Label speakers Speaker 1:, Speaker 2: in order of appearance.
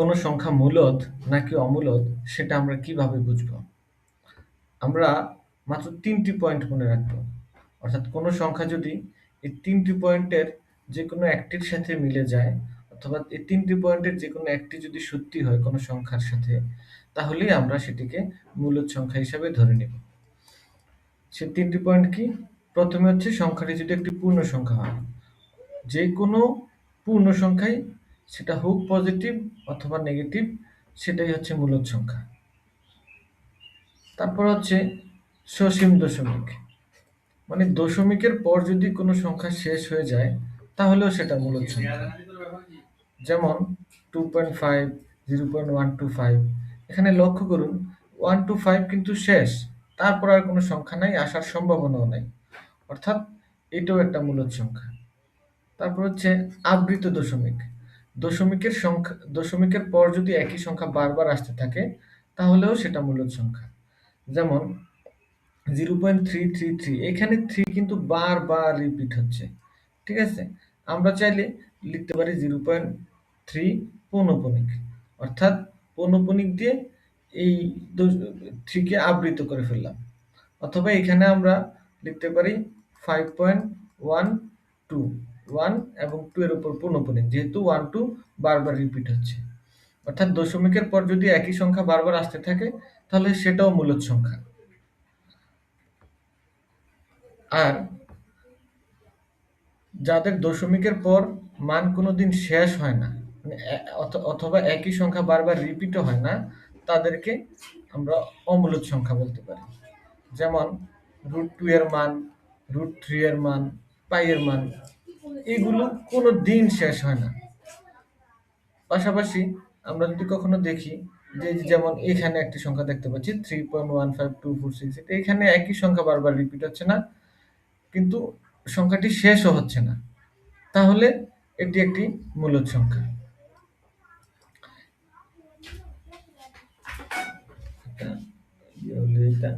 Speaker 1: কোনো সংখ্যা মূলত নাকি অমূলত সেটা আমরা কীভাবে বুঝব? আমরা মাত্র তিনটি পয়েন্ট মনে রাখব। অর্থাৎ কোনো সংখ্যা যদি এই তিনটি পয়েন্টের যে কোনো একটির সাথে মিলে যায়, অথবা এই তিনটি পয়েন্টের যে কোনো একটি যদি সত্যি হয় কোনো সংখ্যার সাথে, তাহলেই আমরা সেটিকে মূলত সংখ্যা হিসাবে ধরে নেব। সে তিনটি পয়েন্ট কি? প্রথমে হচ্ছে সংখ্যাটি যদি একটি পূর্ণ সংখ্যা হয়, যে কোনো পূর্ণ সংখ্যাই সেটা হোক পজিটিভ অথবা নেগেটিভ, সেটাই হচ্ছে মূলদ সংখ্যা। তারপর হচ্ছে সসীম দশমিক। মানে দশমিকের পর যদি কোনো সংখ্যা শেষ হয়ে যায়, তাহলেও সেটা মূলদ সংখ্যা। যেমন two point five zero point one two five এখানে লক্ষ্য করুন ওয়ান টু ফাইভ কিন্তু শেষ, তারপর আর কোনো সংখ্যা নাই, আসার সম্ভাবনাও নাই। অর্থাৎ এটাও একটা মূলদ সংখ্যা। তারপর হচ্ছে আবৃত দশমিক। দশমিকের সংখ্যা, দশমিকের পর যদি একই সংখ্যা বারবার আসতে থাকে, তাহলেও সেটা মূলদ সংখ্যা। যেমন zero point three three three এখানে থ্রি কিন্তু বারবার রিপিট হচ্ছে, ঠিক আছে? আমরা চাইলে লিখতে পারি জিরো পয়েন্ট থ্রি পৌনপনিক, অর্থাৎ পৌনপনিক দিয়ে এই থ্রিকে আবৃত করে ফেললাম। অথবা এখানে আমরা লিখতে পারি five point one two one এবং টু এর উপর পৌনপনিক যেহেতু ওয়ান টু বারবার রিপিট হচ্ছে। অর্থাৎ দশমিকের পর যদি একই সংখ্যা বারবার আসতে থাকে, তাহলে সেটাও মূলদ সংখ্যা। আর যাদের দশমিকের পর মান কোনোদিন শেষ হয় না মানে অথবা একই সংখ্যা বারবার রিপিটও হয় না, তাদেরকে আমরা অমূলদ সংখ্যা বলতে পারি। যেমন রুট টু এর মান রুট থ্রি এর মান পাই এর মান এগুলো কোনো দিন শেষ হয় না। পাশাপাশি আমরা যদি কখনো দেখি যে যেমন এখানে একটি সংখ্যা দেখতে পাচ্ছি three point one five two four six এখানে একই সংখ্যা বারবার রিপিট হচ্ছে না, কিন্তু সংখ্যাটি শেষও হচ্ছে না। তাহলে এটি একটি মূলদ সংখ্যা। এটা